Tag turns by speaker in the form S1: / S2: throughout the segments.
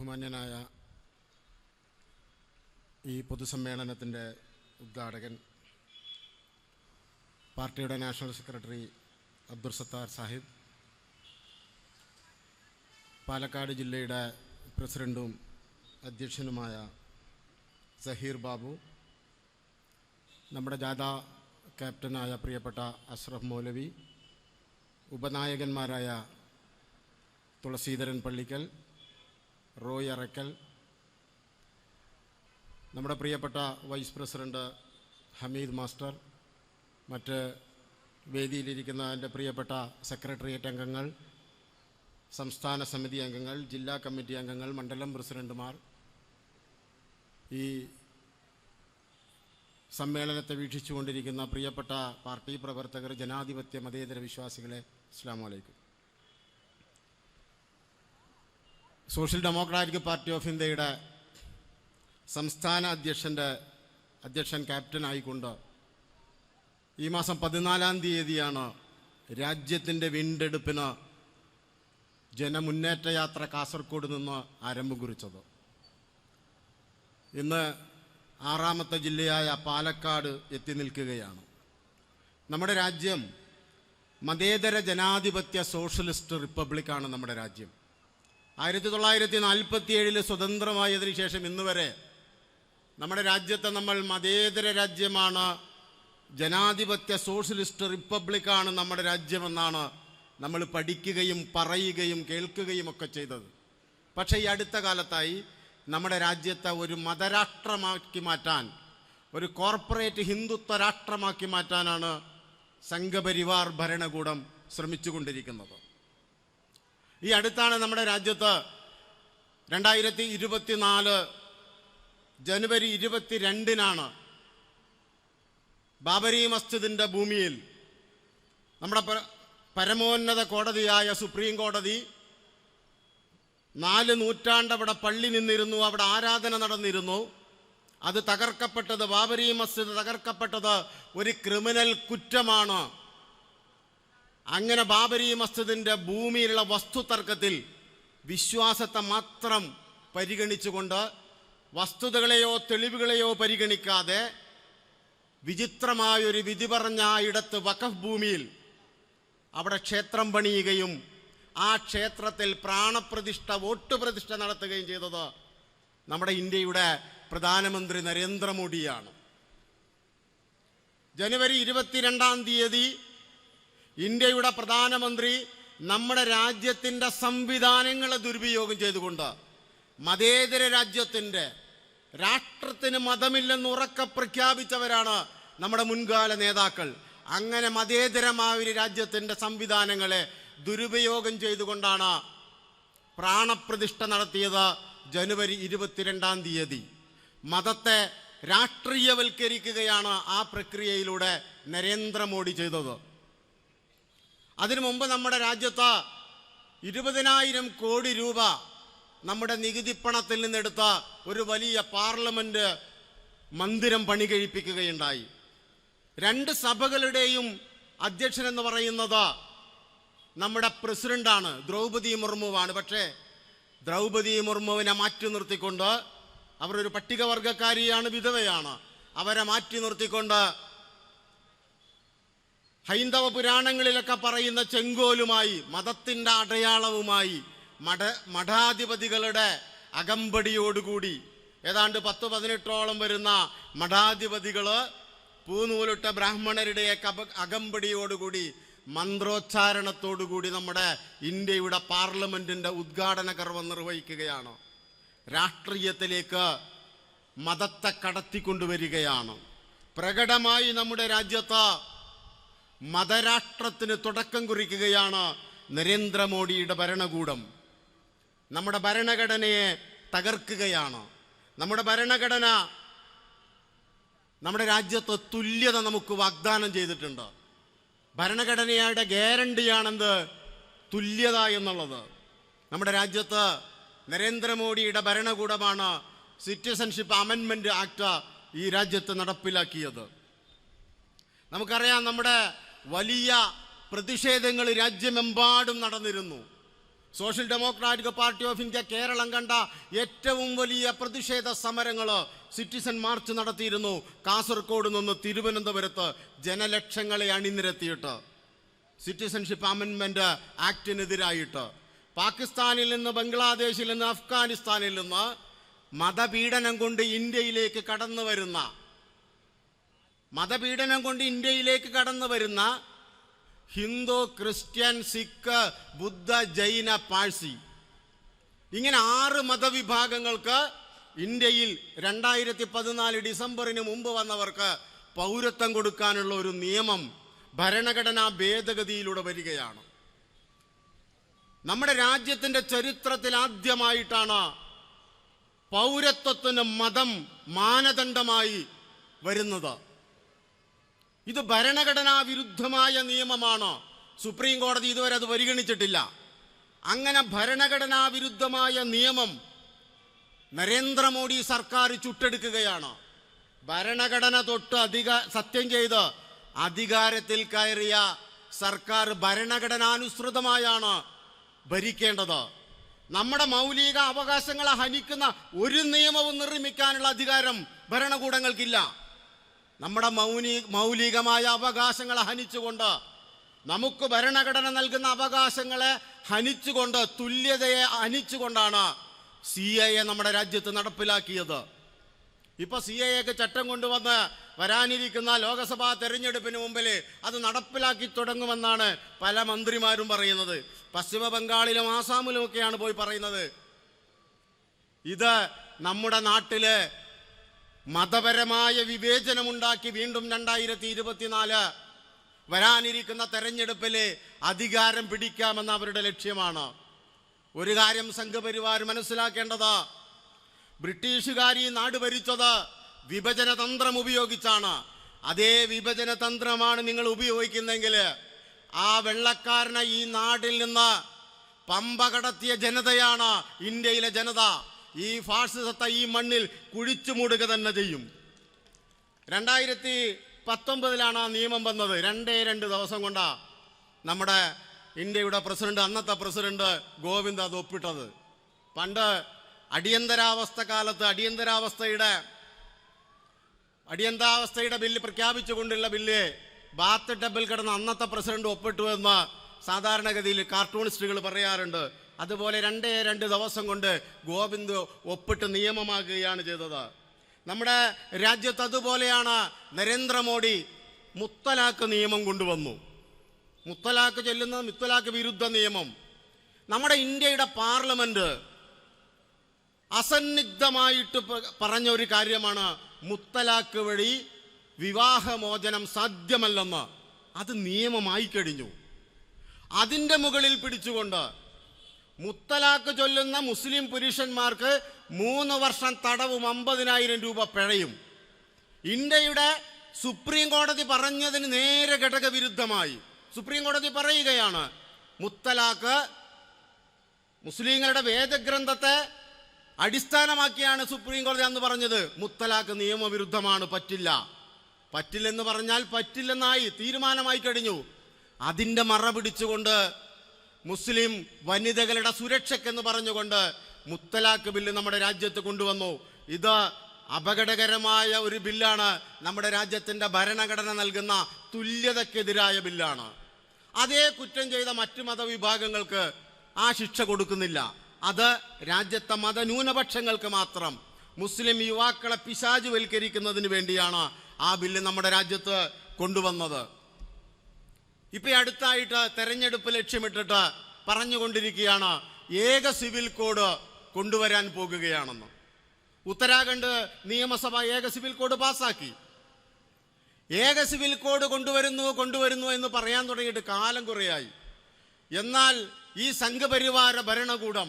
S1: ബഹുമാന്യനായ ഈ പൊതുസമ്മേളനത്തിന്റെ ഉദ്ഘാടകൻ പാർട്ടിയുടെ നാഷണൽ സെക്രട്ടറി അബ്ദുൾ സത്താർ സാഹിബ് പാലക്കാട് ജില്ലയുടെ പ്രസിഡന്റും അധ്യക്ഷനുമായ സഹീർ ബാബു നമ്മുടെ ജാഥ ക്യാപ്റ്റനായ പ്രിയപ്പെട്ട അഷ്റഫ് മൗലവി ഉപനായകന്മാരായ തുളസീധരൻ പള്ളിക്കൽ റോയ് അറക്കൽ നമ്മുടെ പ്രിയപ്പെട്ട വൈസ് പ്രസിഡന്റ് ഹമീദ് മാസ്റ്റർ മറ്റ് വേദിയിലിരിക്കുന്ന എന്റെ പ്രിയപ്പെട്ട സെക്രട്ടേറിയറ്റ് അംഗങ്ങൾ സംസ്ഥാന സമിതി അംഗങ്ങൾ ജില്ലാ കമ്മിറ്റി അംഗങ്ങൾ മണ്ഡലം പ്രസിഡന്റുമാർ ഈ സമ്മേളനത്തെ വീക്ഷിച്ചുകൊണ്ടിരിക്കുന്ന പ്രിയപ്പെട്ട പാർട്ടി പ്രവർത്തകർ ജനാധിപത്യ മതേതര വിശ്വാസികളെ അസ്സാം വലൈക്കും സോഷ്യൽ ഡെമോക്രാറ്റിക് പാർട്ടി ഓഫ് ഇന്ത്യയുടെ സംസ്ഥാന അധ്യക്ഷന്റെ അധ്യക്ഷൻ ക്യാപ്റ്റനായിക്കൊണ്ട് ഈ മാസം പതിനാലാം തീയതിയാണ് രാജ്യത്തിന്റെ വീണ്ടെടുപ്പിന് ജനമുന്നേറ്റ യാത്ര കാസർഗോഡ് നിന്ന് ആരംഭം കുറിച്ചത് ഇന്ന് ആറാമത്തെ ജില്ലയായ പാലക്കാട് എത്തി നിൽക്കുകയാണ്. നമ്മുടെ രാജ്യം മതേതര ജനാധിപത്യ സോഷ്യലിസ്റ്റ് റിപ്പബ്ലിക്കാണ് നമ്മുടെ രാജ്യം. ആയിരത്തി തൊള്ളായിരത്തി നാൽപ്പത്തി ഏഴിൽ സ്വതന്ത്രമായതിനു ശേഷം ഇന്ന് വരെ നമ്മുടെ രാജ്യത്തെ നമ്മൾ മതേതര രാജ്യമാണ്. ജനാധിപത്യ സോഷ്യലിസ്റ്റ് റിപ്പബ്ലിക്കാണ് നമ്മുടെ രാജ്യമെന്നാണ് നമ്മൾ പഠിക്കുകയും പറയുകയും കേൾക്കുകയും ഒക്കെ ചെയ്തത്. പക്ഷേ ഈ അടുത്ത കാലത്തായി നമ്മുടെ രാജ്യത്തെ ഒരു മതരാഷ്ട്രമാക്കി മാറ്റാൻ ഒരു കോർപ്പറേറ്റ് ഹിന്ദുത്വ രാഷ്ട്രമാക്കി മാറ്റാനാണ് സംഘപരിവാർ ഭരണകൂടം ശ്രമിച്ചുകൊണ്ടിരിക്കുന്നത്. ഈ അടുത്താണ് നമ്മുടെ രാജ്യത്ത് രണ്ടായിരത്തി ഇരുപത്തിനാല് ജനുവരി ഇരുപത്തിരണ്ടിനാണ് ബാബരി മസ്ജിദിന്റെ ഭൂമിയിൽ നമ്മുടെ പരമോന്നത കോടതിയായ സുപ്രീം കോടതി നാല് നൂറ്റാണ്ട് അവിടെ പള്ളി നിന്നിരുന്നു അവിടെ ആരാധന നടന്നിരുന്നു. അത് തകർക്കപ്പെട്ടത് ബാബരി മസ്ജിദ് തകർക്കപ്പെട്ടത് ഒരു ക്രിമിനൽ കുറ്റമാണ്. അങ്ങനെ ബാബരി മസ്ജിദിന്റെ ഭൂമിയിലുള്ള വസ്തുതർക്കത്തിൽ വിശ്വാസത്തെ മാത്രം പരിഗണിച്ചുകൊണ്ട് വസ്തുതകളെയോ തെളിവുകളെയോ പരിഗണിക്കാതെ വിചിത്രമായൊരു വിധി പറഞ്ഞ ഇടത്ത് വഖഫ് ഭൂമിയിൽ അവിടെ ക്ഷേത്രം പണിയുകയും ആ ക്ഷേത്രത്തിൽ പ്രാണപ്രതിഷ്ഠ വോട്ട് പ്രതിഷ്ഠ നടത്തുകയും ചെയ്തത് നമ്മുടെ ഇന്ത്യയുടെ പ്രധാനമന്ത്രി നരേന്ദ്രമോദിയാണ്. ജനുവരി ഇരുപത്തിരണ്ടാം തീയതി ഇന്ത്യയുടെ പ്രധാനമന്ത്രി നമ്മുടെ രാജ്യത്തിന്റെ സംവിധാനങ്ങളെ ദുരുപയോഗം ചെയ്തുകൊണ്ട് മതേതര രാജ്യത്തിന്റെ രാഷ്ട്രത്തിന് മതമില്ലെന്ന് ഉറക്കെ പ്രഖ്യാപിച്ചവരാണ് നമ്മുടെ മുൻകാല നേതാക്കൾ. അങ്ങനെ മതേതരമായ ഒരു രാജ്യത്തിന്റെ സംവിധാനങ്ങളെ ദുരുപയോഗം ചെയ്തുകൊണ്ടാണ് പ്രാണപ്രതിഷ്ഠ നടത്തിയത് ജനുവരി ഇരുപത്തിരണ്ടാം തീയതി. മതത്തെ രാഷ്ട്രീയവൽക്കരിക്കുകയാണ് ആ പ്രക്രിയയിലൂടെ നരേന്ദ്രമോദി ചെയ്തത്. അതിനു മുമ്പ് നമ്മുടെ രാജ്യത്ത് ഇരുപതിനായിരം കോടി രൂപ നമ്മുടെ നികുതിപ്പണത്തിൽ നിന്നെടുത്ത ഒരു വലിയ പാർലമെന്റ് മന്ദിരം പണി കഴിപ്പിക്കുകയുണ്ടായി. രണ്ട് സഭകളുടെയും അധ്യക്ഷൻ എന്ന് പറയുന്നത് നമ്മുടെ പ്രസിഡന്റാണ് ദ്രൗപദി മുർമുവാണ്. പക്ഷേ ദ്രൗപദി മുർമുവിനെ മാറ്റി നിർത്തിക്കൊണ്ട് അവർ ഒരു പട്ടികവർഗക്കാരിയാണ് വിധവയാണ്. അവരെ മാറ്റി നിർത്തിക്കൊണ്ട് ഹൈന്ദവ പുരാണങ്ങളിലൊക്കെ പറയുന്ന ചെങ്കോലുമായി മതത്തിന്റെ അടയാളവുമായി മഠ മഠാധിപതികളുടെ അകമ്പടിയോടുകൂടി ഏതാണ്ട് പത്ത് പതിനെട്ടോളം വരുന്ന മഠാധിപതികൾ പൂനൂലിട്ട ബ്രാഹ്മണരുടെയൊക്കെ അകമ്പടിയോടുകൂടി മന്ത്രോച്ചാരണത്തോടുകൂടി നമ്മുടെ ഇന്ത്യയുടെ പാർലമെന്റിന്റെ ഉദ്ഘാടന കർവം നിർവഹിക്കുകയാണ്. രാഷ്ട്രീയത്തിലേക്ക് മതത്തെ കടത്തിക്കൊണ്ടുവരികയാണ്. പ്രകടമായി നമ്മുടെ രാജ്യത്ത് മതരാഷ്ട്രത്തിന് തുടക്കം കുറിക്കുകയാണ് നരേന്ദ്രമോദിയുടെ ഭരണകൂടം. നമ്മുടെ ഭരണഘടനയെ തകർക്കുകയാണ്. നമ്മുടെ ഭരണഘടന നമ്മുടെ രാജ്യത്ത് തുല്യത നമുക്ക് വാഗ്ദാനം ചെയ്തിട്ടുണ്ട്. ഭരണഘടനയുടെ ഗ്യാരണ്ടിയാണെന്ത്? തുല്യത എന്നുള്ളത്. നമ്മുടെ രാജ്യത്ത് നരേന്ദ്രമോദിയുടെ ഭരണകൂടമാണ് സിറ്റിസൺഷിപ്പ് അമെൻമെന്റ് ആക്ട് ഈ രാജ്യത്ത് നടപ്പിലാക്കിയത്. നമുക്കറിയാം നമ്മുടെ വലിയ പ്രതിഷേധങ്ങൾ രാജ്യമെമ്പാടും നടന്നിരുന്നു. Social democratic party of India Keralam കണ്ട ഏറ്റവും വലിയ പ്രതിഷേധ സമരങ്ങൾ സിറ്റിസൺ മാർച്ച് നടത്തിയിരുന്നു. കാസർഗോഡ് നിന്ന് തിരുവനന്തപുരത്ത് ജനലക്ഷങ്ങളെ അണിനിരത്തിയിട്ട്. സിറ്റിസൺഷിപ്പ് അമെൻമെന്റ് ആക്ടിനെതിരായിട്ട്. പാകിസ്ഥാനിൽ നിന്ന് ബംഗ്ലാദേശിൽ നിന്ന് അഫ്ഗാനിസ്ഥാനിൽ നിന്ന് മതപീഡനം കൊണ്ട് ഇന്ത്യയിലേക്ക് കടന്നു വരുന്ന മതപീഡനം കൊണ്ട് ഇന്ത്യയിലേക്ക് കടന്നു വരുന്ന ഹിന്ദു ക്രിസ്ത്യൻ സിഖ് ബുദ്ധ ജൈന പാഴ്സി. ഇങ്ങനെ ആറ് മതവിഭാഗങ്ങൾക്ക് ഇന്ത്യയിൽ രണ്ടായിരത്തി പതിനാല് ഡിസംബറിന് മുമ്പ് വന്നവർക്ക് പൗരത്വം കൊടുക്കാനുള്ള ഒരു നിയമം ഭരണഘടനാ ഭേദഗതിയിലൂടെ വരികയാണ്. നമ്മുടെ രാജ്യത്തിന്റെ ചരിത്രത്തിൽ ആദ്യമായിട്ടാണ് പൗരത്വത്തിന് മതം മാനദണ്ഡമായി വരുന്നത്. ഇത് ഭരണഘടനാ വിരുദ്ധമായ നിയമമാണ്. സുപ്രീം കോടതി ഇതുവരെ അത് പരിഗണിച്ചിട്ടില്ല. അങ്ങനെ ഭരണഘടനാ വിരുദ്ധമായ നിയമം നരേന്ദ്രമോദി സർക്കാർ ചുട്ടെടുക്കുകയാണ്. ഭരണഘടന തൊട്ട് അധിക സത്യം ചെയ്ത് അധികാരത്തിൽ കയറിയ സർക്കാർ ഭരണഘടനാനുസൃതമായാണ് ഭരിക്കേണ്ടത്. നമ്മുടെ മൗലിക അവകാശങ്ങളെ ഹനിക്കുന്ന ഒരു നിയമവും നിർമ്മിക്കാനുള്ള അധികാരം ഭരണകൂടങ്ങൾക്കില്ല. നമ്മുടെ മൗനി മൗലികമായ അവകാശങ്ങളെ ഹനിച്ചുകൊണ്ട് നമുക്ക് ഭരണഘടന നൽകുന്ന അവകാശങ്ങളെ ഹനിച്ചുകൊണ്ട് തുല്യതയെ ഹനിച്ചുകൊണ്ടാണ് സി എ നമ്മുടെ രാജ്യത്ത് നടപ്പിലാക്കിയത്. ഇപ്പൊ സി എ എക്ക് ചട്ടം കൊണ്ടുവന്ന് വരാനിരിക്കുന്ന ലോകസഭാ തെരഞ്ഞെടുപ്പിന് മുമ്പിൽ അത് നടപ്പിലാക്കി തുടങ്ങുമെന്നാണ് പല മന്ത്രിമാരും പറയുന്നത്. പശ്ചിമ ബംഗാളിലും ആസാമിലും ഒക്കെയാണ് പോയി പറയുന്നത്. ഇത് നമ്മുടെ നാട്ടിൽ മതപരമായ വിവേചനമുണ്ടാക്കി വീണ്ടും രണ്ടായിരത്തി ഇരുപത്തിനാല് വരാനിരിക്കുന്ന തെരഞ്ഞെടുപ്പിൽ അധികാരം പിടിക്കാമെന്ന അവരുടെ ലക്ഷ്യമാണ്. ഒരു കാര്യം സംഘപരിവാർ മനസ്സിലാക്കേണ്ടത്. ബ്രിട്ടീഷുകാർ ഈ നാട് ഭരിച്ചത് വിഭജനതന്ത്രം ഉപയോഗിച്ചാണ്. അതേ വിഭജനതന്ത്രമാണ് നിങ്ങൾ ഉപയോഗിക്കുന്നെങ്കിൽ ആ വെള്ളക്കാരനെ ഈ നാട്ടിൽ നിന്ന് പമ്പ കടത്തിയ ജനതയാണ് ഇന്ത്യയിലെ ജനത. ഈ ഫാസിസത്തെ ഈ മണ്ണിൽ കുഴിച്ചു മൂടുക തന്നെ ചെയ്യും. രണ്ടായിരത്തി പത്തൊമ്പതിലാണ് ആ നിയമം വന്നത്. രണ്ടേ രണ്ട് ദിവസം കൊണ്ടാ നമ്മുടെ ഇന്ത്യയുടെ പ്രസിഡന്റ് അന്നത്തെ പ്രസിഡന്റ് ഗോവിന്ദ് അത് ഒപ്പിട്ടത്. പണ്ട് അടിയന്തരാവസ്ഥ കാലത്ത് അടിയന്തരാവസ്ഥയുടെ അടിയന്തരാവസ്ഥയുടെ ബില്ല് പ്രഖ്യാപിച്ചുകൊണ്ടുള്ള ബില്ല് ബാത്ത് ടബിൽ കിടന്ന അന്നത്തെ പ്രസിഡന്റ് ഒപ്പിട്ടു എന്ന് സാധാരണഗതിയിൽ കാർട്ടൂണിസ്റ്റുകൾ പറയാറുണ്ട്. അതുപോലെ രണ്ടേ രണ്ട് ദിവസം കൊണ്ട് ഗോവിന്ദ് ഒപ്പിട്ട് നിയമമാക്കുകയാണ് ചെയ്തത്. നമ്മുടെ രാജ്യത്ത് അതുപോലെയാണ് നരേന്ദ്രമോദി മുത്തലാഖ് നിയമം കൊണ്ടുവന്നു. മുത്തലാഖ് ചെല്ലുന്ന മുത്തലാഖ് വിരുദ്ധ നിയമം. നമ്മുടെ ഇന്ത്യയുടെ പാർലമെന്റ് അസന്നിഗ്ധമായിട്ട് പറഞ്ഞ ഒരു കാര്യമാണ് മുത്തലാഖ് വഴി വിവാഹമോചനം സാധ്യമല്ലെന്ന്. അത് നിയമമായി കഴിഞ്ഞു. അതിന്റെ മുകളിൽ പിടിച്ചുകൊണ്ട് മുത്തലാഖ് ചൊല്ലുന്ന മുസ്ലിം പുരുഷന്മാർക്ക് മൂന്ന് വർഷം തടവും അമ്പതിനായിരം രൂപ പിഴയും. ഇന്ത്യയുടെ സുപ്രീം കോടതി പറഞ്ഞതിന് നേരെ ഘടകവിരുദ്ധമായി. സുപ്രീം കോടതി പറയുകയാണ് മുത്തലാക്ക് മുസ്ലിങ്ങളുടെ വേദഗ്രന്ഥത്തെ അടിസ്ഥാനമാക്കിയാണ് സുപ്രീം കോടതി അന്ന് പറഞ്ഞത്. മുത്തലാക്ക് നിയമവിരുദ്ധമാണ് പറ്റില്ല. പറ്റില്ലെന്ന് പറഞ്ഞാൽ പറ്റില്ലെന്നായി തീരുമാനമായി കഴിഞ്ഞു. അതിന്റെ മറ പിടിച്ചുകൊണ്ട് മുസ്ലിം വനിതകളുടെ സുരക്ഷയ്ക്കെന്ന് പറഞ്ഞുകൊണ്ട് മുത്തലാഖ് ബില്ല് നമ്മുടെ രാജ്യത്ത് കൊണ്ടുവന്നു. ഇത് അപകടകരമായ ഒരു ബില്ലാണ് നമ്മുടെ രാജ്യത്തിന്റെ ഭരണഘടന നൽകുന്ന തുല്യതക്കെതിരായ ബില്ലാണ്. അതേ കുറ്റം ചെയ്ത മറ്റു മതവിഭാഗങ്ങൾക്ക് ആ ശിക്ഷ കൊടുക്കുന്നില്ല. അത് രാജ്യത്തെ മതന്യൂനപക്ഷങ്ങൾക്ക് മാത്രം. മുസ്ലിം യുവാക്കളെ പിശാചുവൽക്കരിക്കുന്നതിന് വേണ്ടിയാണ് ആ ബില്ല് നമ്മുടെ രാജ്യത്ത് കൊണ്ടുവന്നത്. ഇപ്പൊ അടുത്തായിട്ട് തെരഞ്ഞെടുപ്പ് ലക്ഷ്യമിട്ടിട്ട് പറഞ്ഞുകൊണ്ടിരിക്കുകയാണ് ഏക സിവിൽ കോഡ് കൊണ്ടുവരാൻ പോകുകയാണെന്ന്. ഉത്തരാഖണ്ഡ് നിയമസഭ ഏക സിവിൽ കോഡ് പാസാക്കി ഏക സിവിൽ കോഡ് കൊണ്ടുവരുന്നു കൊണ്ടുവരുന്നു എന്ന് പറയാൻ തുടങ്ങിയിട്ട് കാലം കുറയായി. എന്നാൽ ഈ സംഘപരിവാര ഭരണകൂടം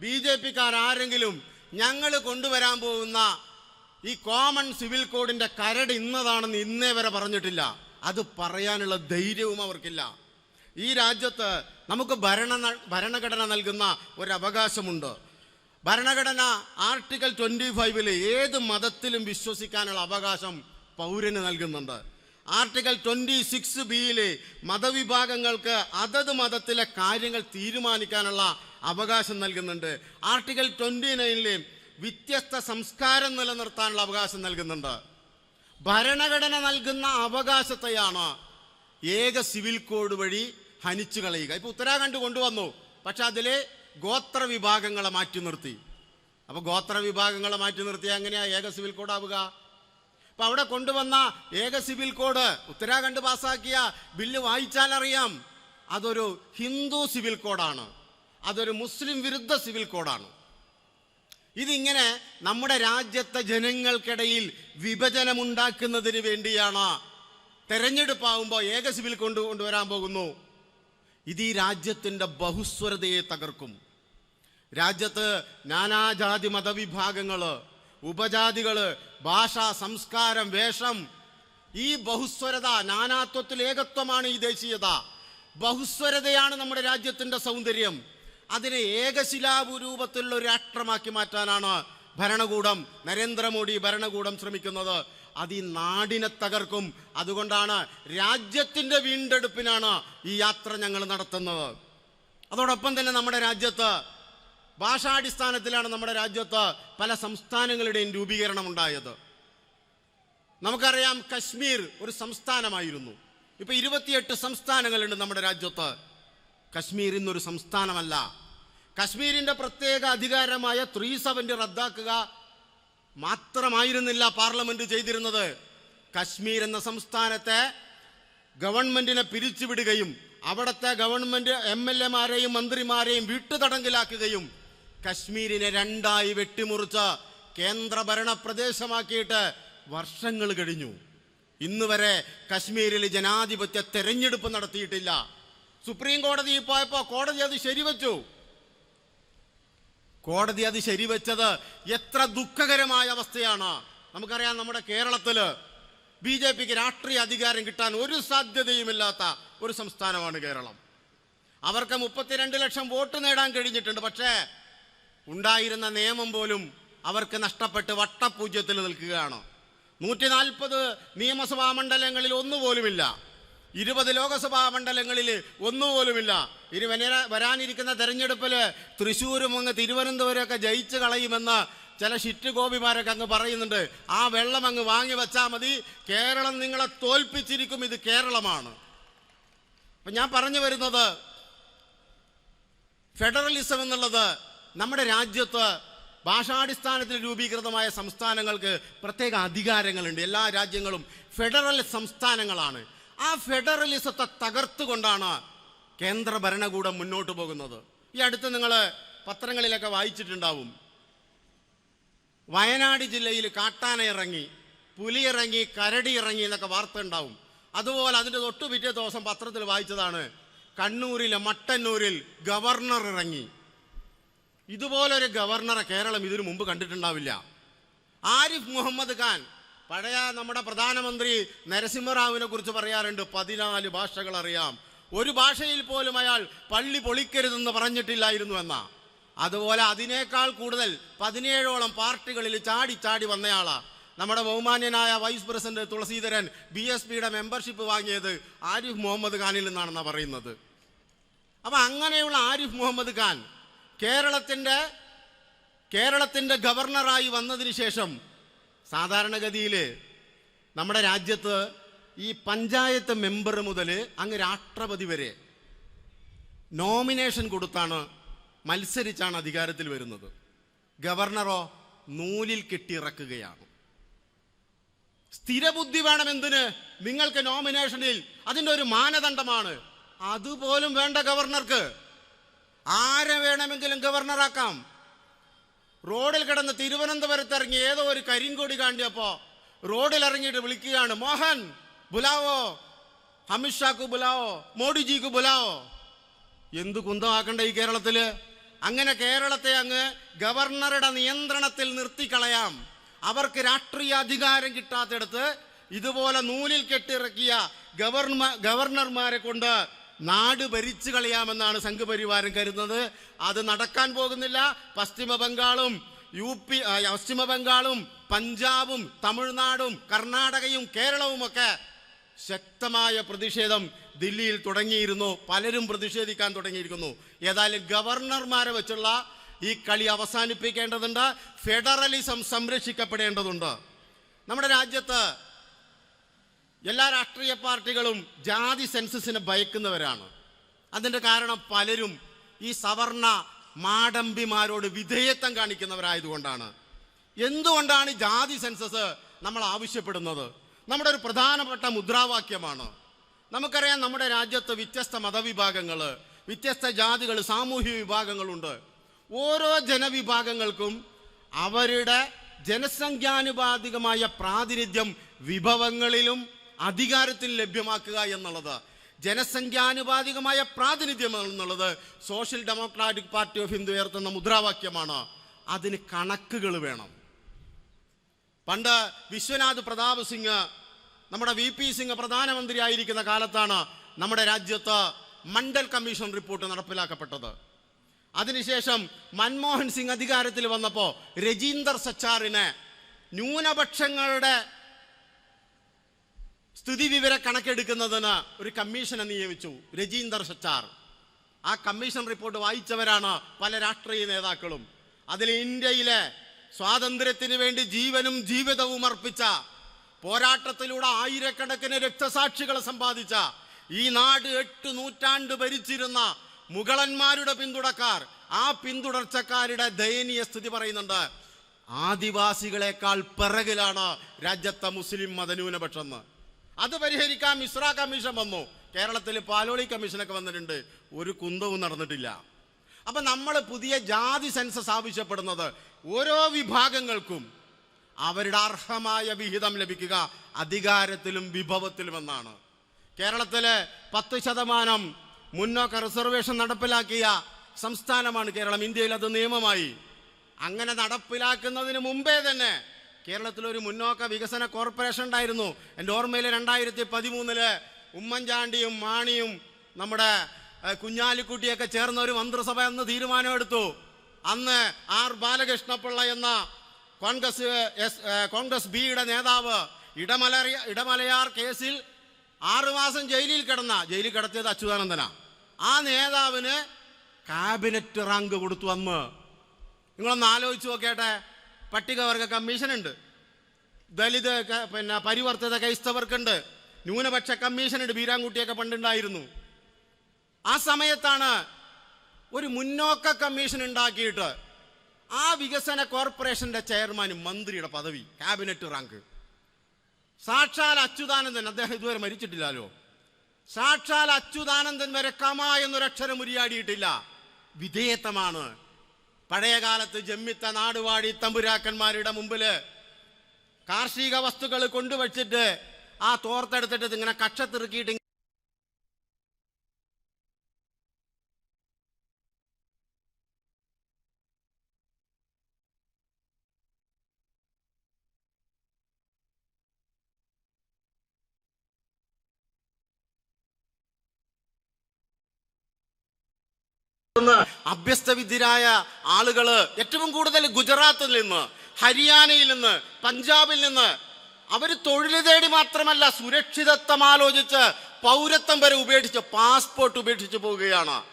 S1: ബി ജെ പിക്കാരാരെങ്കിലും ഞങ്ങൾ കൊണ്ടുവരാൻ പോകുന്ന ഈ കോമൺ സിവിൽ കോഡിന്റെ കരട് ഇന്നതാണെന്ന് ഇന്നേ വരെ പറഞ്ഞിട്ടില്ല. അത് പറയാനുള്ള ധൈര്യവും അവർക്കില്ല. ഈ രാജ്യത്ത് നമുക്ക് ഭരണ ഭരണഘടന നൽകുന്ന ഒരു അവകാശമുണ്ട് ഭരണഘടന ആർട്ടിക്കൽ ട്വന്റി ഫൈവിൽ ഏത് മതത്തിലും വിശ്വസിക്കാനുള്ള അവകാശം പൗരന് നൽകുന്നുണ്ട്. ആർട്ടിക്കൽ ട്വന്റി സിക്സ് ബിയിലെ മതവിഭാഗങ്ങൾക്ക് അതത് മതത്തിലെ കാര്യങ്ങൾ തീരുമാനിക്കാനുള്ള അവകാശം നൽകുന്നുണ്ട്. ആർട്ടിക്കൽ ട്വന്റി നയനിലെ വ്യത്യസ്ത സംസ്കാരം നിലനിർത്താനുള്ള അവകാശം നൽകുന്നുണ്ട്. ഭരണഘടന നൽകുന്ന അവകാശത്തെയാണ് ഏക സിവിൽ കോഡ് വഴി ഹനിച്ചു കളയുക. ഇപ്പൊ ഉത്തരാഖണ്ഡ് കൊണ്ടുവന്നു. പക്ഷെ അതിലെ ഗോത്ര വിഭാഗങ്ങളെ മാറ്റി നിർത്തി. അപ്പോൾ ഗോത്ര വിഭാഗങ്ങളെ മാറ്റി നിർത്തി എങ്ങനെയാ ഏക സിവിൽ കോഡ് ആവുക അപ്പൊ അവിടെ കൊണ്ടുവന്ന ഏക സിവിൽ കോഡ് ഉത്തരാഖണ്ഡ് പാസ്സാക്കിയ ബില്ല് വായിച്ചാൽ അറിയാം അതൊരു ഹിന്ദു സിവിൽ കോഡാണ്. അതൊരു മുസ്ലിം വിരുദ്ധ സിവിൽ കോഡാണ്. ഇതിങ്ങനെ നമ്മുടെ രാജ്യത്തെ ജനങ്ങൾക്കിടയിൽ വിഭജനമുണ്ടാക്കുന്നതിന് വേണ്ടിയാണ് തെരഞ്ഞെടുപ്പാവുമ്പോൾ ഏക സിവിൽ കൊണ്ടു കൊണ്ടുവരാൻ പോകുന്നു. ഇത് ഈ രാജ്യത്തിന്റെ ബഹുസ്വരതയെ തകർക്കും. രാജ്യത്ത് നാനാജാതി മതവിഭാഗങ്ങൾ ഉപജാതികൾ ഭാഷ സംസ്കാരം വേഷം ഈ ബഹുസ്വരത നാനാത്വത്തിൽ ഏകത്വമാണ് ഈ ദേശീയത. ബഹുസ്വരതയാണ് നമ്മുടെ രാജ്യത്തിന്റെ സൗന്ദര്യം. അതിനെ ഏകശിലാരൂപത്തിലുള്ള ഒരു രാഷ്ട്രമാക്കി മാറ്റാനാണ് ഭരണകൂടം നരേന്ദ്രമോദി ഭരണകൂടം ശ്രമിക്കുന്നത്. അത് ഈ നാടിനെ തകർക്കും. അതുകൊണ്ടാണ് രാജ്യത്തിന്റെ വീണ്ടെടുപ്പിനാണ് ഈ യാത്ര ഞങ്ങൾ നടത്തുന്നത്. അതോടൊപ്പം തന്നെ നമ്മുടെ രാജ്യത്ത് ഭാഷാടിസ്ഥാനത്തിലാണ് നമ്മുടെ രാജ്യത്ത് പല സംസ്ഥാനങ്ങളുടെയും രൂപീകരണം ഉണ്ടായത് നമുക്കറിയാം കശ്മീർ ഒരു സംസ്ഥാനമായിരുന്നു. ഇപ്പോൾ ഇരുപത്തിയെട്ട് സംസ്ഥാനങ്ങളുണ്ട് നമ്മുടെ രാജ്യത്ത്. കശ്മീർ ഇന്നൊരു സംസ്ഥാനമല്ല. കശ്മീരിന്റെ പ്രത്യേക അധികാരമായ ത്രീ സെവന്റി റദ്ദാക്കുക മാത്രമായിരുന്നില്ല പാർലമെന്റ് ചെയ്തിരുന്നത്. കശ്മീർ എന്ന സംസ്ഥാനത്തെ ഗവൺമെന്റിനെ പിരിച്ചുവിടുകയും അവിടുത്തെ ഗവൺമെന്റ് എം എൽ എമാരെയും മന്ത്രിമാരെയും വീട്ടുതടങ്കിലാക്കുകയും കശ്മീരിനെ രണ്ടായി വെട്ടിമുറിച്ച് കേന്ദ്രഭരണ പ്രദേശമാക്കിയിട്ട് വർഷങ്ങൾ കഴിഞ്ഞു. ഇന്നുവരെ കശ്മീരിൽ ജനാധിപത്യ തെരഞ്ഞെടുപ്പ് നടത്തിയിട്ടില്ല. സുപ്രീം കോടതി പോയപ്പോ കോടതി അത് ശരിവച്ചു. കോടതി അത് ശരിവെച്ചത് എത്ര ദുഃഖകരമായ അവസ്ഥയാണ്. നമുക്കറിയാം നമ്മുടെ കേരളത്തിൽ ബി ജെ പിക്ക് രാഷ്ട്രീയ അധികാരം കിട്ടാൻ ഒരു സാധ്യതയുമില്ലാത്ത ഒരു സംസ്ഥാനമാണ് കേരളം. അവർക്ക് മുപ്പത്തിരണ്ട് ലക്ഷം വോട്ട് നേടാൻ കഴിഞ്ഞിട്ടുണ്ട്. പക്ഷേ ഉണ്ടായിരുന്ന നിയമം പോലും അവർക്ക് നഷ്ടപ്പെട്ട് വട്ടപൂജ്യത്തിൽ നിൽക്കുകയാണ്. നൂറ്റി നാൽപ്പത് നിയമസഭാ മണ്ഡലങ്ങളിൽ ഒന്നുപോലുമില്ല. ഇരുപത് ലോകസഭാ മണ്ഡലങ്ങളിൽ ഒന്നുപോലുമില്ല. ഇനി വന വരാനിരിക്കുന്ന തെരഞ്ഞെടുപ്പിൽ തൃശ്ശൂരും അങ്ങ് തിരുവനന്തപുരമൊക്കെ ജയിച്ചു കളയുമെന്ന് ചില ഷിറ്റ് ഗോപിമാരൊക്കെ അങ്ങ് പറയുന്നുണ്ട്. ആ വെള്ളം അങ്ങ് വാങ്ങി വെച്ചാൽ മതി. കേരളം നിങ്ങളെ തോൽപ്പിച്ചിരിക്കും. ഇത് കേരളമാണ്. അപ്പം ഞാൻ പറഞ്ഞു വരുന്നത് ഫെഡറലിസം എന്നുള്ളത് നമ്മുടെ രാജ്യത്ത് ഭാഷാടിസ്ഥാനത്തിൽ രൂപീകൃതമായ സംസ്ഥാനങ്ങൾക്ക് പ്രത്യേക അധികാരങ്ങളുണ്ട്. എല്ലാ രാജ്യങ്ങളും ഫെഡറൽ സംസ്ഥാനങ്ങളാണ്. ആ ഫെഡറലിസത്തെ തകർത്തുകൊണ്ടാണ് കേന്ദ്ര ഭരണകൂടം മുന്നോട്ട് പോകുന്നത്. ഈ അടുത്ത് നിങ്ങൾ പത്രങ്ങളിലൊക്കെ വായിച്ചിട്ടുണ്ടാവും. വയനാട് ജില്ലയിൽ കാട്ടാന ഇറങ്ങി പുലി ഇറങ്ങി കരടി ഇറങ്ങി എന്നൊക്കെ വാർത്ത ഉണ്ടാവും. അതുപോലെ അതിന്റെ തൊട്ടു പിറ്റേ ദിവസം പത്രത്തിൽ വായിച്ചതാണ് കണ്ണൂരിലെ മട്ടന്നൂരിൽ ഗവർണർ ഇറങ്ങി. ഇതുപോലൊരു ഗവർണറെ കേരളം ഇതിനു മുമ്പ് കണ്ടിട്ടുണ്ടാവില്ല. ആരിഫ് മുഹമ്മദ് ഖാൻ പഴയ നമ്മുടെ പ്രധാനമന്ത്രി നരസിംഹറാവുവിനെ കുറിച്ച് പറയാറുണ്ട് പതിനാല് ഭാഷകൾ അറിയാം ഒരു ഭാഷയിൽ പോലും അയാൾ പള്ളി പൊളിക്കരുതെന്ന് പറഞ്ഞിട്ടില്ലായിരുന്നു എന്നാ. അതുപോലെ അതിനേക്കാൾ കൂടുതൽ പതിനേഴോളം പാർട്ടികളിൽ ചാടി ചാടി വന്നയാളാ. നമ്മുടെ ബഹുമാന്യനായ vice president Thulaseedharan B S പിയുടെ മെമ്പർഷിപ്പ് വാങ്ങിയത് ആരിഫ് മുഹമ്മദ് ഖാനിൽ നിന്നാണെന്നാണ് പറയുന്നത്. അപ്പൊ അങ്ങനെയുള്ള ആരിഫ് മുഹമ്മദ് ഖാൻ കേരളത്തിന്റെ കേരളത്തിന്റെ ഗവർണറായി വന്നതിന് ശേഷം സാധാരണഗതിയിൽ നമ്മുടെ രാജ്യത്ത് ഈ പഞ്ചായത്ത് മെമ്പർ മുതൽ അങ്ങ് രാഷ്ട്രപതി വരെ നോമിനേഷൻ കൊടുത്താണ് മത്സരിച്ചാണ് അധികാരത്തിൽ വരുന്നത്. ഗവർണറോ നൂലിൽ കെട്ടിയിറക്കുകയാണ്. സ്ഥിരബുദ്ധി വേണം എന്തിന് നിങ്ങൾക്ക് നോമിനേഷനിൽ അതിന്റെ ഒരു മാനദണ്ഡമാണ്. അതുപോലും വേണ്ട ഗവർണർക്ക്. ആരെ വേണമെങ്കിലും ഗവർണറാക്കാം? റോഡിൽ കിടന്ന് തിരുവനന്തപുരത്ത് ഇറങ്ങി ഏതോ ഒരു കരിങ്കൊടി കാണ്ടിയപ്പോ റോഡിൽ ഇറങ്ങിയിട്ട് വിളിക്കുകയാണ് മോഹൻ ബുലാവോ? അമിത്ഷാക്ക് ബുലാവോ? മോഡിജിക്ക് ബുലാവോ? എന്ത് കുന്തമാക്കണ്ട ഈ കേരളത്തിൽ? അങ്ങനെ കേരളത്തെ അങ്ങ് ഗവർണറുടെ നിയന്ത്രണത്തിൽ നിർത്തിക്കളയാം. അവർക്ക് രാഷ്ട്രീയ അധികാരം കിട്ടാത്തിടത്ത് ഇതുപോലെ നൂലിൽ കെട്ടിറക്കിയ ഗവർണ ഗവർണർമാരെ കൊണ്ട് നാട് ഭരിച്ചു കളയാമെന്നാണ് സംഘപരിവാരം കരുതുന്നത്. അത് നടക്കാൻ പോകുന്നില്ല. പശ്ചിമ ബംഗാളും യു പി പശ്ചിമ ബംഗാളും പഞ്ചാബും തമിഴ്നാടും കർണാടകയും കേരളവും ഒക്കെ ശക്തമായ പ്രതിഷേധം ദില്ലിയിൽ തുടങ്ങിയിരുന്നു. പലരും പ്രതിഷേധിക്കാൻ തുടങ്ങിയിരിക്കുന്നു. ഏതായാലും ഗവർണർമാരെ വെച്ചുള്ള ഈ കളി അവസാനിപ്പിക്കേണ്ടതുണ്ട്. ഫെഡറലിസം സംരക്ഷിക്കപ്പെടേണ്ടതുണ്ട്. നമ്മുടെ രാജ്യത്ത് എല്ലാ രാഷ്ട്രീയ പാർട്ടികളും ജാതി സെൻസസിനെ ഭയക്കുന്നവരാണ്. അതിന്റെ കാരണം പലരും ഈ സവർണ മാടമ്പിമാരോട് വിധേയത്വം കാണിക്കുന്നവരായതുകൊണ്ടാണ്. എന്തുകൊണ്ടാണ് ജാതി സെൻസസ് നമ്മൾ ആവശ്യപ്പെടുന്നത്? നമ്മുടെ ഒരു പ്രധാനപ്പെട്ട മുദ്രാവാക്യമാണ്. നമുക്കറിയാം നമ്മുടെ രാജ്യത്ത് വ്യത്യസ്ത മതവിഭാഗങ്ങൾ വ്യത്യസ്ത ജാതികൾ സാമൂഹ്യ വിഭാഗങ്ങളുണ്ട്. ഓരോ ജനവിഭാഗങ്ങൾക്കും അവരുടെ ജനസംഖ്യാനുപാതികമായ പ്രാതിനിധ്യം വിഭവങ്ങളിലും അധികാരത്തിൽ ലഭ്യമാക്കുക എന്നുള്ളത് ജനസംഖ്യാനുപാതികമായ പ്രാതിനിധ്യം എന്നുള്ളത് social democratic party of India ഉയർത്തുന്ന മുദ്രാവാക്യമാണ്. അതിന് കണക്കുകൾ വേണം. പണ്ട് വിശ്വനാഥ് പ്രതാപ് സിംഗ് നമ്മുടെ വി പി സിംഗ് പ്രധാനമന്ത്രി ആയിരിക്കുന്ന കാലത്താണ് നമ്മുടെ രാജ്യത്ത് മണ്ഡൽ കമ്മീഷൻ റിപ്പോർട്ട് നടപ്പിലാക്കപ്പെട്ടത്. അതിനുശേഷം മൻമോഹൻ സിംഗ് അധികാരത്തിൽ വന്നപ്പോൾ രജീന്ദർ സച്ചാറിനെ ന്യൂനപക്ഷങ്ങളുടെ സ്ഥിതിവിവര കണക്കെടുക്കുന്നതിന് ഒരു കമ്മീഷനെ നിയമിച്ചു. രജീന്ദർ സച്ചാർ. ആ കമ്മീഷൻ റിപ്പോർട്ട് വായിച്ചവരാണ് പല രാഷ്ട്രീയ നേതാക്കളും. അതിൽ ഇന്ത്യയിലെ സ്വാതന്ത്ര്യത്തിന് വേണ്ടി ജീവനും ജീവിതവും അർപ്പിച്ച പോരാട്ടത്തിലൂടെ ആയിരക്കണക്കിന് രക്തസാക്ഷികളെ സമ്പാദിച്ച ഈ നാട് എട്ട് നൂറ്റാണ്ട് ഭരിച്ചിരുന്ന മുഗളന്മാരുടെ പിന്തുണക്കാർ ആ പിന്തുടർച്ചക്കാരുടെ ദയനീയ സ്ഥിതി പറയുന്നുണ്ട്. ആദിവാസികളെക്കാൾ പിറകിലാണ് രാജ്യത്തെ മുസ്ലിം മതന്യൂനപക്ഷം അത് പരിഹരിക്കാൻ മിശ്ര കമ്മീഷൻ വന്നു. കേരളത്തിൽ പാലോളി കമ്മീഷനൊക്കെ വന്നിട്ടുണ്ട്. ഒരു കുന്തവും നടന്നിട്ടില്ല. അപ്പം നമ്മൾ പുതിയ ജാതി സെൻസസ് ആവശ്യപ്പെടുന്നത് ഓരോ വിഭാഗങ്ങൾക്കും അവരുടെ അർഹമായ വിഹിതം ലഭിക്കുക അധികാരത്തിലും വിഭവത്തിലും എന്നാണ്. കേരളത്തിലെ പത്ത് ശതമാനം മുന്നോക്ക റിസർവേഷൻ നടപ്പിലാക്കിയ സംസ്ഥാനമാണ് കേരളം. ഇന്ത്യയിൽ അത് നിയമമായി. അങ്ങനെ നടപ്പിലാക്കുന്നതിന് മുമ്പേ തന്നെ കേരളത്തിൽ ഒരു മുന്നോക്ക വികസന കോർപ്പറേഷൻ ഉണ്ടായിരുന്നു. എന്റെ ഓർമ്മയിൽ രണ്ടായിരത്തി പതിമൂന്നിൽ ഉമ്മൻചാണ്ടിയും മാണിയും നമ്മുടെ കുഞ്ഞാലിക്കുട്ടിയൊക്കെ ചേർന്ന ഒരു മന്ത്രിസഭ എന്ന് തീരുമാനമെടുത്തു. അന്ന് ആർ ബാലകൃഷ്ണപിള്ള എന്ന കോൺഗ്രസ് എസ് കോൺഗ്രസ് ബിയുടെ നേതാവ് ഇടമലറിയ ഇടമലയാർ കേസിൽ ആറുമാസം ജയിലിൽ കിടന്ന ജയിലിൽ കിടത്തിയത് അച്യുതാനന്ദനാ. ആ നേതാവിന് കാബിനറ്റ് റാങ്ക് കൊടുത്തു അന്ന്. നിങ്ങളൊന്ന് ആലോചിച്ച് നോക്കേട്ടെ പട്ടികവർഗ കമ്മീഷനുണ്ട്. ദലിത് പിന്നെ പരിവർത്തിത ക്രൈസ്തവർക്കുണ്ട്. ന്യൂനപക്ഷ കമ്മീഷനുണ്ട് ബീരാൻകുട്ടിയൊക്കെ പണ്ടുണ്ടായിരുന്നു. ആ സമയത്താണ് ഒരു മുന്നോക്ക കമ്മീഷൻ ഉണ്ടാക്കിയിട്ട് ആ വികസന കോർപ്പറേഷന്റെ ചെയർമാനും മന്ത്രിയുടെ പദവി ക്യാബിനറ്റ് റാങ്ക്. സാക്ഷാൽ അച്യുതാനന്ദൻ അദ്ദേഹം ഇതുവരെ മരിച്ചിട്ടില്ലല്ലോ. സാക്ഷാൽ അച്യുതാനന്ദൻ വരെ കമ എന്നൊരക്ഷരം ഉരിയാടിയിട്ടില്ല. വിധേയത്വമാണ്. പഴയ കാലത്ത് ജമ്മിത്ത നാടുവാഴി തമ്പുരാക്കന്മാരുടെ മുമ്പിൽ കാർഷിക വസ്തുക്കൾ കൊണ്ടുവച്ചിട്ട് ആ തോർത്തെടുത്തിട്ട് ഇങ്ങനെ കക്ഷത്തിറുക്കിയിട്ട് അഭ്യസ്തവിദ്യരായ ആളുകൾ ഏറ്റവും കൂടുതൽ ഗുജറാത്തിൽ നിന്ന് ഹരിയാനയിൽ നിന്ന് പഞ്ചാബിൽ നിന്ന് അവർ തൊഴിൽ തേടി മാത്രമല്ല സുരക്ഷിതത്വം ആലോചിച്ച് പൗരത്വം വരെ ഉപേക്ഷിച്ച് പാസ്പോർട്ട് ഉപേക്ഷിച്ച് പോവുകയാണ്.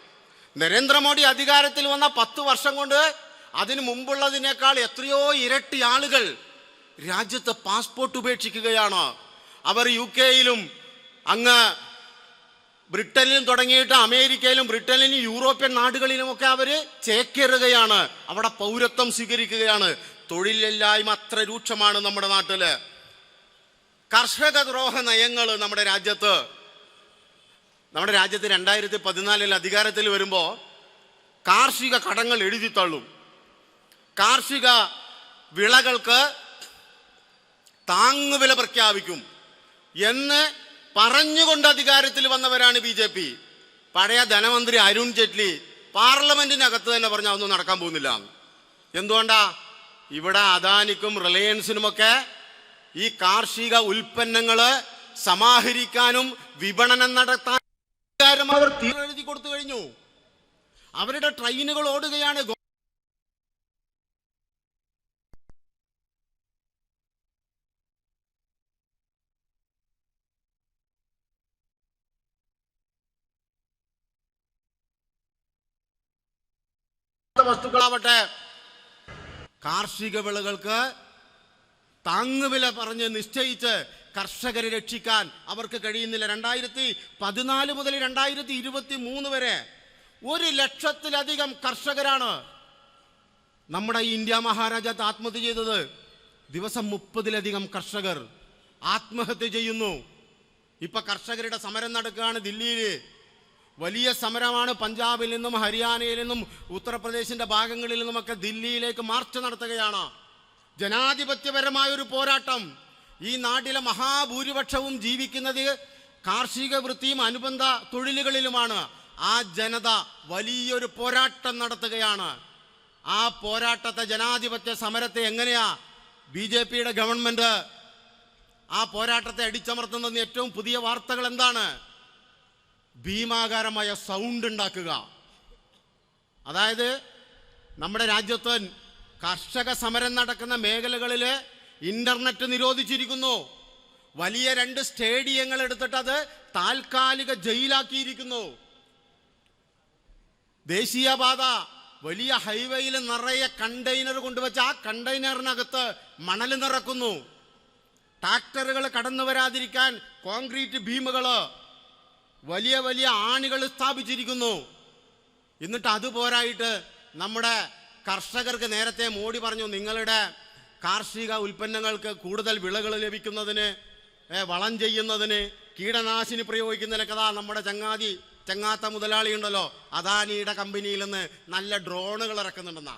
S1: നരേന്ദ്രമോദി അധികാരത്തിൽ വന്ന പത്ത് വർഷം കൊണ്ട് അതിനു മുമ്പുള്ളതിനേക്കാൾ എത്രയോ ഇരട്ടി ആളുകൾ രാജ്യത്ത് പാസ്പോർട്ട് ഉപേക്ഷിക്കുകയാണ്. അവർ യു കെയിലും അങ്ങ് ബ്രിട്ടനിലും തുടങ്ങിയിട്ട് അമേരിക്കയിലും ബ്രിട്ടനിലും യൂറോപ്യൻ നാടുകളിലുമൊക്കെ അവർ ചേക്കേറുകയാണ്. അവിടെ പൗരത്വം സ്വീകരിക്കുകയാണ്. തൊഴിലില്ലായ്മ അത്ര രൂക്ഷമാണ് നമ്മുടെ നാട്ടിൽ കർഷക ദ്രോഹ നയങ്ങൾ നമ്മുടെ രാജ്യത്ത് നമ്മുടെ രാജ്യത്ത് രണ്ടായിരത്തി പതിനാലിൽ അധികാരത്തിൽ വരുമ്പോൾ കാർഷിക കടങ്ങൾ എഴുതി തള്ളും. കാർഷിക വിളകൾക്ക് താങ്ങുവില പ്രഖ്യാപിക്കും. എന്ന് പറഞ്ഞുകൊണ്ട് അധികാരത്തിൽ വന്നവരാണ് ബി ജെ പി. പഴയ ധനമന്ത്രി അരുൺ ജെയ്റ്റ്ലി പാർലമെന്റിനകത്ത് തന്നെ പറഞ്ഞ ഒന്നും നടക്കാൻ പോകുന്നില്ല. എന്തുകൊണ്ടാ? ഇവിടെ അദാനിക്കും റിലയൻസിനുമൊക്കെ ഈ കാർഷിക ഉൽപ്പന്നങ്ങൾ സമാഹരിക്കാനും വിപണനം നടത്താനും അവർ തീരെഴുതി കൊടുത്തു കഴിഞ്ഞു. അവരുടെ ട്രെയിനുകൾ ഓടുകയാണ്. വസ്തുക്കളാവട്ടെ. കാർഷിക വിളകൾക്ക് താങ്ങുവില പറഞ്ഞ് നിശ്ചയിച്ച് കർഷകരെ രക്ഷിക്കാൻ അവർക്ക് കഴിയുന്നില്ല. രണ്ടായിരത്തി പതിനാല് മുതൽ രണ്ടായിരത്തി ഇരുപത്തി മൂന്ന് വരെ ഒരു ലക്ഷത്തിലധികം കർഷകരാണ് നമ്മുടെ ഇന്ത്യ മഹാരാജ്യത്ത് ആത്മഹത്യ ചെയ്തത്. ദിവസം മുപ്പതിലധികം കർഷകർ ആത്മഹത്യ ചെയ്യുന്നു. ഇപ്പൊ കർഷകരുടെ സമരം നടക്കുകയാണ് ദില്ലിയിൽ വലിയ സമരമാണ് പഞ്ചാബിൽ നിന്നും ഹരിയാനയിൽ നിന്നും ഉത്തർപ്രദേശിന്റെ ഭാഗങ്ങളിൽ നിന്നുമൊക്കെ ദില്ലിയിലേക്ക് മാർച്ച് നടത്തുകയാണ്. ജനാധിപത്യപരമായ ഒരു പോരാട്ടം. ഈ നാട്ടിലെ മഹാഭൂരിപക്ഷവും ജീവിക്കുന്നത് കാർഷിക വൃത്തിയും അനുബന്ധ തൊഴിലുകളിലുമാണ്. ആ ജനത വലിയൊരു പോരാട്ടം നടത്തുകയാണ്. ആ പോരാട്ടത്തെ ജനാധിപത്യ സമരത്തെ എങ്ങനെയാ ബി ജെ പിയുടെ ഗവൺമെന്റ് ആ പോരാട്ടത്തെ അടിച്ചമർത്തുന്നതിന് ഏറ്റവും പുതിയ വാർത്തകൾ എന്താണ്? ഭീമാകാരമായ സൗണ്ട് ഉണ്ടാക്കുക. അതായത് നമ്മുടെ രാജ്യത്ത് കർഷക സമരം നടക്കുന്ന മേഖലകളിൽ ഇന്റർനെറ്റ് നിരോധിച്ചിരിക്കുന്നു. വലിയ രണ്ട് സ്റ്റേഡിയങ്ങൾ എടുത്തിട്ട് അത് താൽക്കാലിക ജയിലാക്കിയിരിക്കുന്നു. ദേശീയപാത വലിയ ഹൈവേയിൽ നിറയെ കണ്ടെയ്നർ കൊണ്ടുവച്ച് ആ കണ്ടെയ്നറിനകത്ത് മണൽ നിറക്കുന്നു. ട്രാക്ടറുകൾ കടന്നു വരാതിരിക്കാൻ കോൺക്രീറ്റ് ഭീമുകൾ വലിയ വലിയ ആണികൾ സ്ഥാപിച്ചിരിക്കുന്നു. എന്നിട്ട് അത് പോരായിട്ട് നമ്മുടെ കർഷകർക്ക് നേരത്തെ മോഡി പറഞ്ഞു നിങ്ങളുടെ കാർഷിക ഉൽപ്പന്നങ്ങൾക്ക് കൂടുതൽ വിളകൾ ലഭിക്കുന്നതിന് വളം ചെയ്യുന്നതിന് കീടനാശിനി പ്രയോഗിക്കുന്നതിനൊക്കെ അതാ നമ്മുടെ ചങ്ങാതി ചങ്ങാത്ത മുതലാളി ഉണ്ടല്ലോ അദാനിയുടെ കമ്പനിയിൽ നിന്ന് നല്ല ഡ്രോണുകൾ ഇറക്കുന്നുണ്ടെന്നാ.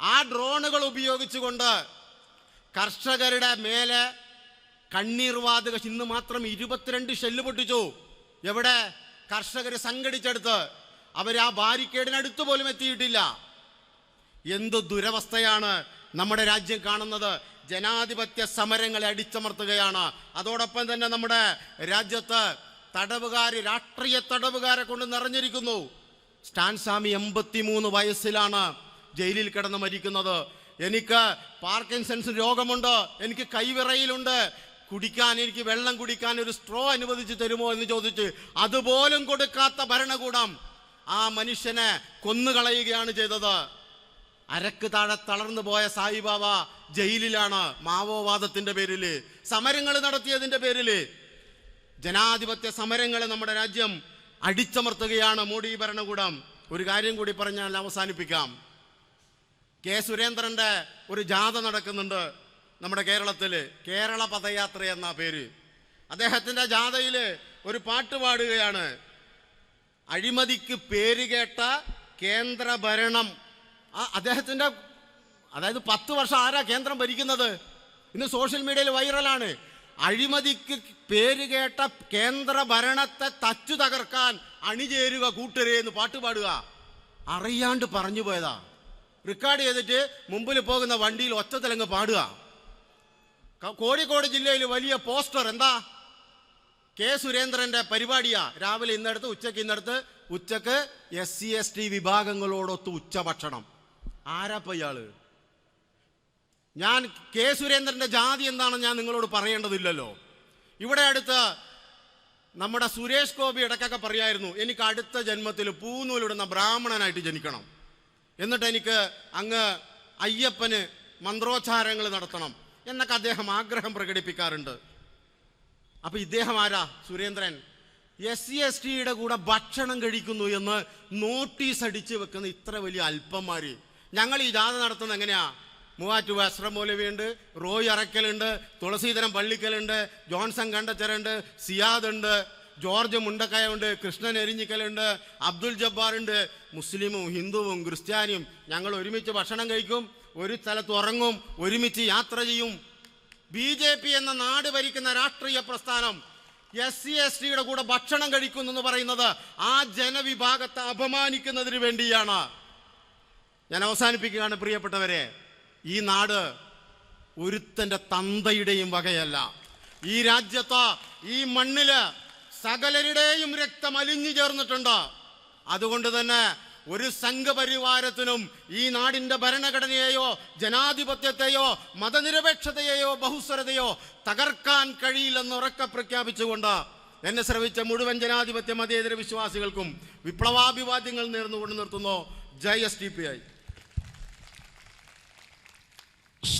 S1: ആ ഡ്രോണുകൾ ഉപയോഗിച്ചുകൊണ്ട് കർഷകരുടെ മേലെ കണ്ണീർ വാതക ഇന്ന് മാത്രം ഇരുപത്തിരണ്ട് ഷെല്ല് പൊട്ടിച്ചു. എവിടെ കർഷകർ സംഘടിച്ചെടുത്ത് അവർ ആ ബാരിക്കേഡിനടുത്ത് പോലും എത്തിയിട്ടില്ല. എന്ത് ദുരവസ്ഥയാണ് നമ്മുടെ രാജ്യം കാണുന്നത്. ജനാധിപത്യ സമരങ്ങളെ അടിച്ചമർത്തുകയാണ്. അതോടൊപ്പം തന്നെ നമ്മുടെ രാജ്യത്ത് തടവുകാർ രാഷ്ട്രീയ തടവുകാരെ കൊണ്ട് നിറഞ്ഞിരിക്കുന്നു. സ്റ്റാൻ സ്വാമി എൺപത്തിമൂന്ന് വയസ്സിലാണ് ജയിലിൽ കിടന്ന് മരിക്കുന്നത്. എനിക്ക് പാർക്കിൻസൺസ് രോഗമുണ്ട്. എനിക്ക് കൈവിറയിലുണ്ട്. കുടിക്കാൻ എനിക്ക് വെള്ളം കുടിക്കാൻ ഒരു സ്ട്രോ അനുവദിച്ച് തരുമോ എന്ന് ചോദിച്ച് അതുപോലും കൊടുക്കാത്ത ഭരണകൂടം ആ മനുഷ്യനെ കൊന്നുകളയുകയാണ് ചെയ്തത്. അരക്ക് താഴെ തളർന്നു പോയ സായിബാബ ജയിലിലാണ് മാവോവാദത്തിന്റെ പേരിൽ സമരങ്ങൾ നടത്തിയതിന്റെ പേരിൽ. ജനാധിപത്യ സമരങ്ങളെ നമ്മുടെ രാജ്യം അടിച്ചമർത്തുകയാണ് മോഡി ഭരണകൂടം. ഒരു കാര്യം കൂടി പറഞ്ഞാൽ അവസാനിപ്പിക്കാം. കെ സുരേന്ദ്രന്റെ ഒരു ജാഥ നടക്കുന്നുണ്ട്. നമ്മുടെ കേരളത്തിൽ കേരള പദയാത്ര എന്ന പേര്. അദ്ദേഹത്തിന്റെ ജാഥയിൽ ഒരു പാട്ട് പാടുകയാണ്. അഴിമതിക്ക് പേര് കേട്ട കേന്ദ്ര ഭരണം ആ അദ്ദേഹത്തിന്റെ അതായത് പത്ത് വർഷം ആരാ കേന്ദ്രം ഭരിക്കുന്നത്? ഇന്ന് സോഷ്യൽ മീഡിയയിൽ വൈറലാണ്. അഴിമതിക്ക് പേര് കേട്ട കേന്ദ്ര ഭരണത്തെ തച്ചു തകർക്കാൻ അണിചേരുക കൂട്ടരെ എന്ന് പാട്ട് പാടുക. അറിയാണ്ട് പറഞ്ഞു പോയതാ. റെക്കോർഡ് ചെയ്തിട്ട് മുമ്പിൽ പോകുന്ന വണ്ടിയിൽ ഒറ്റത്തിലങ്ങ് പാടുക. കോഴിക്കോട് ജില്ലയിൽ വലിയ പോസ്റ്റർ എന്താ? കെ സുരേന്ദ്രന്റെ പരിപാടിയാ. രാവിലെ ഇന്നടുത്ത് ഉച്ചയ്ക്ക് ഇന്നടുത്ത്. ഉച്ചയ്ക്ക് എസ് സി എസ് ടി വിഭാഗങ്ങളോടൊത്ത് ഉച്ചഭക്ഷണം. ആരാപ്പ ഇയാൾ? ഞാൻ കെ സുരേന്ദ്രന്റെ ജാതി എന്താണെന്ന് ഞാൻ നിങ്ങളോട് പറയേണ്ടതില്ലല്ലോ. ഇവിടെ അടുത്ത് നമ്മുടെ സുരേഷ് ഗോപി ഇടയ്ക്കൊക്കെ പറയായിരുന്നു എനിക്ക് അടുത്ത ജന്മത്തിൽ പൂനൂലിടുന്ന ബ്രാഹ്മണനായിട്ട് ജനിക്കണം. എന്നിട്ട് എനിക്ക് അങ്ങ് അയ്യപ്പന് മന്ത്രോച്ചാരങ്ങൾ നടത്തണം. എന്നൊക്കെ അദ്ദേഹം ആഗ്രഹം പ്രകടിപ്പിക്കാറുണ്ട്. അപ്പൊ ഇദ്ദേഹം ആരാ? സുരേന്ദ്രൻ. എസ് സി എസ് ടിയുടെ കൂടെ ഭക്ഷണം കഴിക്കുന്നു എന്ന് നോട്ടീസ് അടിച്ച് വെക്കുന്ന ഇത്ര വലിയ അല്പന്മാര്. ഞങ്ങൾ ഈ ജാഥ നടത്തുന്നത് എങ്ങനെയാ? മൂവാറ്റുപുഴ അശ്രം മൗലവിയുണ്ട് റോയ് അറക്കലുണ്ട് തുളസീധരം പള്ളിക്കലുണ്ട് ജോൺസൺ കണ്ടച്ചറുണ്ട് സിയാദ് ഉണ്ട്. ജോർജ് മുണ്ടക്കയ ഉണ്ട് കൃഷ്ണൻ എരിഞ്ഞിക്കലുണ്ട് അബ്ദുൽ ജബ്ബാറുണ്ട് മുസ്ലിമും ഹിന്ദുവും ക്രിസ്ത്യാനിയും ഞങ്ങൾ ഒരുമിച്ച് ഭക്ഷണം കഴിക്കും ഒരു സ്ഥലത്ത് ഉറങ്ങും ഒരുമിച്ച് യാത്ര ചെയ്യും. ബി ജെ പി എന്ന നാട് ഭരിക്കുന്ന രാഷ്ട്രീയ പ്രസ്ഥാനം എസ് സി എസ് ടിയുടെ കൂടെ ഭക്ഷണം കഴിക്കുന്നു എന്ന് പറയുന്നത് ആ ജനവിഭാഗത്തെ അപമാനിക്കുന്നതിന് വേണ്ടിയാണ്. ഞാൻ അവസാനിപ്പിക്കുകയാണ് പ്രിയപ്പെട്ടവരെ ഈ നാട് ഒരുത്തന്റെ തന്തയുടെയും വകയല്ല. ഈ രാജ്യത്ത് ഈ മണ്ണിൽ സകലരുടെയും രക്തം അലിഞ്ഞു ചേർന്നിട്ടുണ്ട്. അതുകൊണ്ട് തന്നെ ഒരു സംഘപരിവാരത്തിനും ഈ നാടിന്റെ ഭരണഘടനയെയോ ജനാധിപത്യത്തെയോ മതനിരപേക്ഷതയെയോ ബഹുസ്വരതയോ തകർക്കാൻ കഴിയില്ലെന്ന് ഉറക്കെ പ്രഖ്യാപിച്ചുകൊണ്ട് എന്നെ ശ്രവിച്ച മുഴുവൻ ജനാധിപത്യ മതേതര വിശ്വാസികൾക്കും വിപ്ലവാഭിവാദ്യങ്ങൾ നേർന്നുകൊണ്ട് നിർത്തുന്നു. ജയ എസ് ഡി പി ഐ.